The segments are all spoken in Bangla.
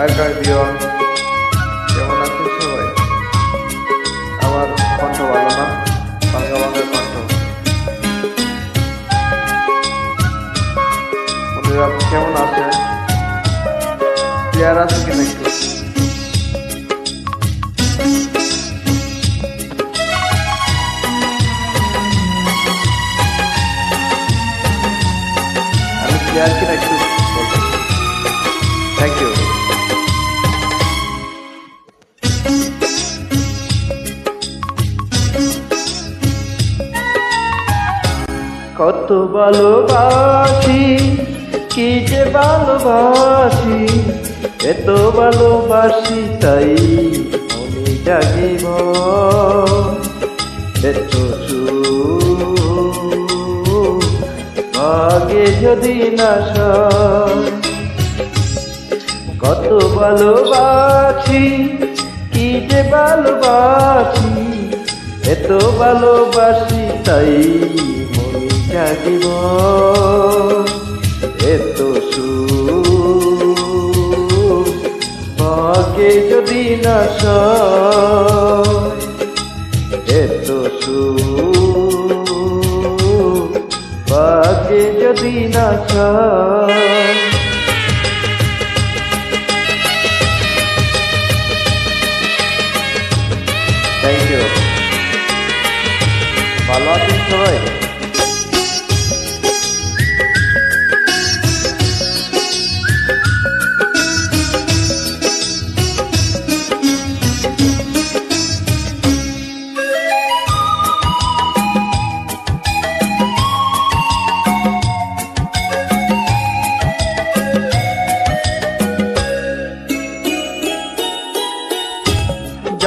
আগেকার বিয়ন কেমন আছেন সবাই? আমার কণ্ঠ ভালো না বাংলা বাংলার কণ্ঠ। বন্ধুরা কেমন আছেন? ক্লিয়ার আছে কিনা একটু আমি ক্লিয়ার কিনা একটু কত ভালোবাসি, কি যে ভালোবাসি, এত ভালোবাসি তাই মনে জাগিব এত আগে যদি না কত ভালোবাসি, কি যে ভালোবাসি, এত ভালোবাসি তাই জাগিব এত সুখে যদি না এত সুখে যদি না থ্যাংক ইউ ভালো আছেন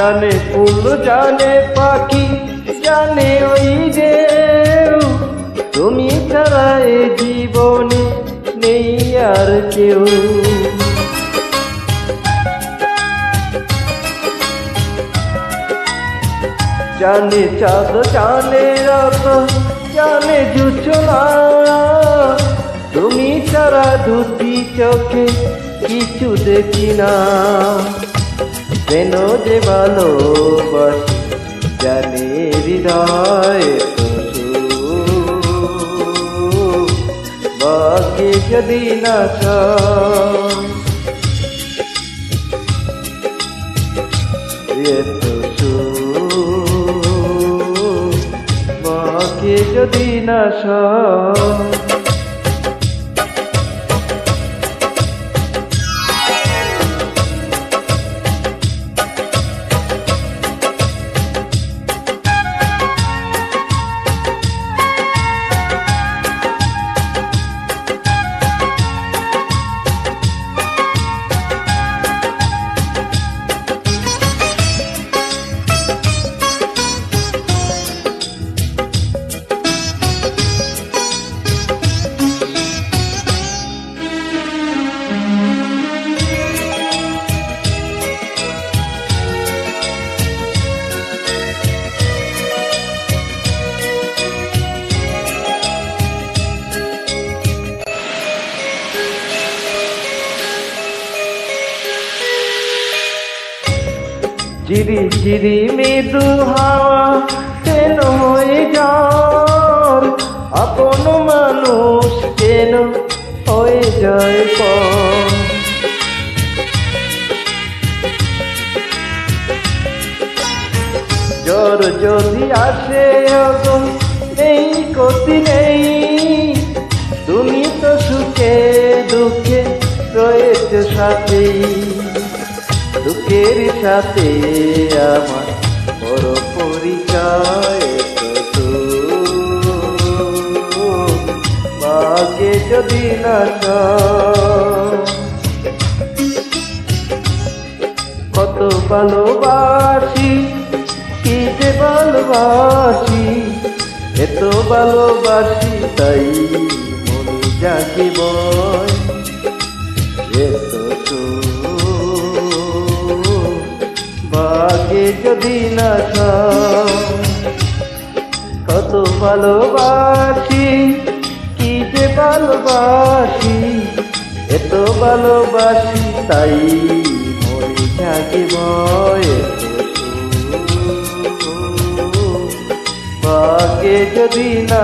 জানে ফুল, জানে পাখি, জানে ওই যে তুমি ছাড়া এ জীবনে নেই আর কেউ। জানে চাঁদ, জানে রাত, জানে জুচনা। তুমি ছাড়া দুটি চোখে কিছু দেখি না। কেন যে ভালোবাসি জানি হৃদয় বাকি যদি না বাকি যদি না চায়, ঝিরি ঝিরি মৃদু হাওয়া কেন হয়ে যার। আপন মানুষ কেন হয়ে যায় পর। জ্বর যদি আসে অগম নেই কতি নেই। তুমি তো সুখে দুঃখে রয়েছে সাথেই। দুঃখের সাথে আমার বড় পরিচয় যদি না কত ভালোবাসি, কি যে ভালোবাসি, এত ভালোবাসি তাই মনে জাগিব যদি না কত ভালোবাসি, কি যে ভালোবাসি, এত ভালোবাসি, তাই মরি জাগে ভয়ে পাকে যদি না